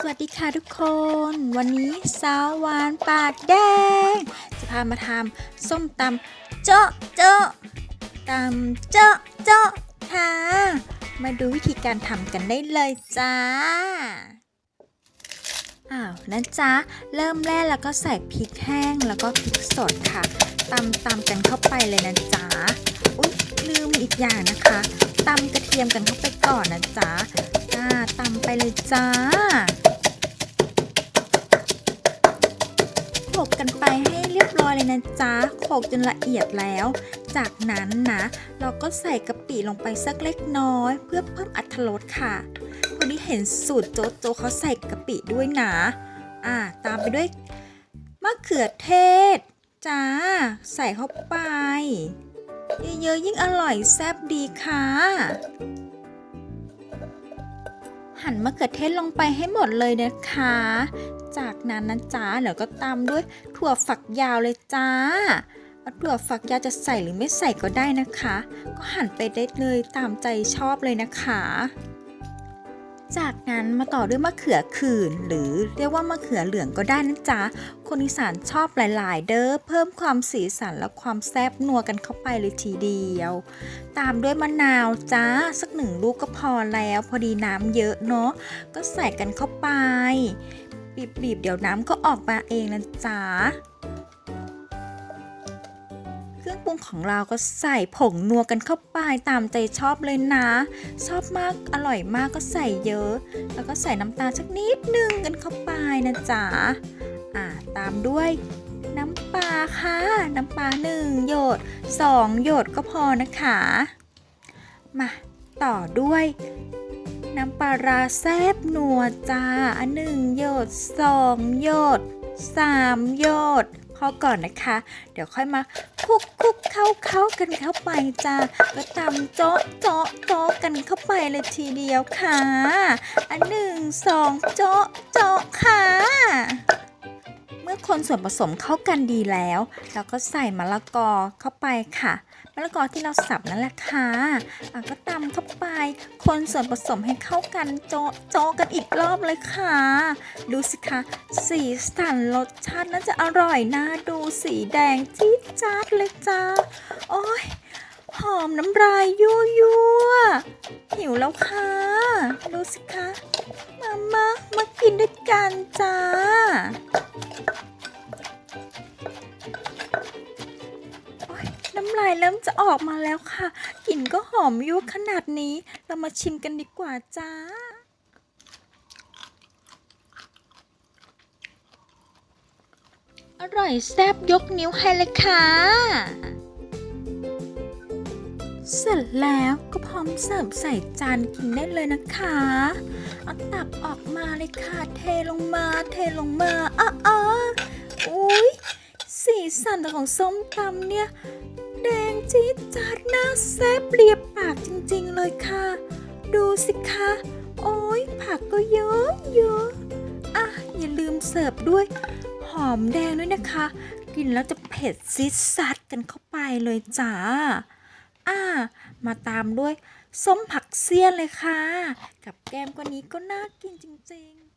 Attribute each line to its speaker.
Speaker 1: สวัสดีค่ะทุกคน วันนี้สาวหวานปากแดง จะพามาทำส้มตำเจาะเจาะตำเจาะเจาะค่ะ มาดูวิธีการทำกันได้เลยจ้าอ้าวนะจ๊ะ เริ่มแรกแล้วก็ใส่พริกแห้งแล้วก็พริกสดค่ะตำตำกันเข้าไปเลยนะจ๊ะอุ๊ยลืมอีกอย่างนะคะตำกระเทียมกันเข้าไปก่อนนะจ๊ะอ่าตำไปเลยจ้าโข ลกกันไปให้เรียบร้อยเลยนะจ๊ะโขลกจนละเอียดแล้ว จากนั้นนะ เราก็ใส่กะปิลงไปสักเล็กน้อย เพื่อเพิ่มอรรถรสค่ะ วันนี้เห็นสูตรโจ๊กโจ๊เขาใส่กะปิด้วยนะอ่าตามไปด้วยมะเขือเทศจ้า ใส่เข้าไป เยอะๆยิ่งอร่อยแซ่บดีค่ะ หั่นมะเขือเทศลงไปให้หมดเลยนะคะ จากนั้นนะจ๊ะเดี๋ยวก็ตามด้วยถั่วฝักยาวเลยจ้าถั่วฝักยาวจะใส่หรือไม่ใส่ก็ได้นะคะ ก็หั่นไปได้เลยตามใจชอบเลยนะคะ จากนั้นมาต่อด้วยมะเขือขื่นหรือเรียกว่ามะเขือเหลืองก็ได้นะจ๊ะ คนอีสานชอบหลาย ๆ เด้อเพิ่มความสีสันและความแซ่บนัวกันเข้าไปเลยทีเดียว ตามด้วยมะนาวจ้าสักหนึ่งลูกก็พอแล้ว พอดีน้ำเยอะเนาะก็ใส่กันเข้าไป บีบๆเดี๋ยวน้ำก็ออกมาเองนะจ๊ะเครื่องปรุงของเราก็ใส่ผงนัวกันเข้าไปตามใจชอบเลยนะ ชอบมากอร่อยมากก็ใส่เยอะ แล้วก็ใส่น้ำตาลสักนิดนึงกันเข้าไปนะจ๊ะอ่าตามด้วยน้ำปลาค่ะ น้ำปลาหนึ่งหยดสองหยดก็พอนะคะ มาต่อด้วย น้ำปลาร้าแซบหนัวจ้าอันหนึ่งหยดสองหยดสามหยดพอก่อนนะคะ เดี๋ยวค่อยมาคุกคุกเข้าเข้ากันเข้าไปจ้าก็ตำโจ๊ะโจ๊ะเจาะกันเข้าไปเลยทีเดียวค่ะ อันหนึ่งสองโจ๊ะเจาะค่ะ มื่อคนส่วนผสมเข้ากันดีแล้ว เราก็ใส่มะละกอเข้าไปค่ะมะละกอที่เราสับนั่นแหละค่ะะก็ตำเข้าไป คนส่วนผสมให้เข้ากันโจ๊ะโจ๊ะกันอีกรอบเลยค่ะ ดูสิคะสีสันรสชาติน่าจะอร่อยน่าดูสีแดงจี๊ดจ๊าดเลยจ้าโอ้ยหอมน้ำลายยั่วยั่วหิวแล้วค่ะ ดูสิคะ มามามากินด้วยกันจ้าำลายเริ่มจะออกมาแล้วค่ะ กลิ่นก็หอมยั่ขนาดนี้ เรามาชิมกันดีกว่าจ้า อร่อยแซ่บยกนิ้วให้เลยค่ะ เสร็จแล้วก็พร้อมเสิร์ฟใส่จานกินได้เลยนะคะ เอาตักออกมาเลยค่ะ เทลงมา เทลงมาอ้าอ้าอุ้ยสีสันของส้มตำเนี่ย จี๊ดจัดหน่าแซ่บเรียบปากจริงๆเลยค่ะ ดูสิคะ โอ้ยผักก็เยอะเยอะอะ อย่าลืมเสิร์ฟด้วย หอมแดงด้วยนะคะ กินแล้วจะเผ็ดซิดซัดกันเข้าไปเลยจ้าอ่ามาตามด้วยส้มผักเสี้ยนเลยค่ะ กับแก้มกว่านี้ก็น่ากินจริงๆ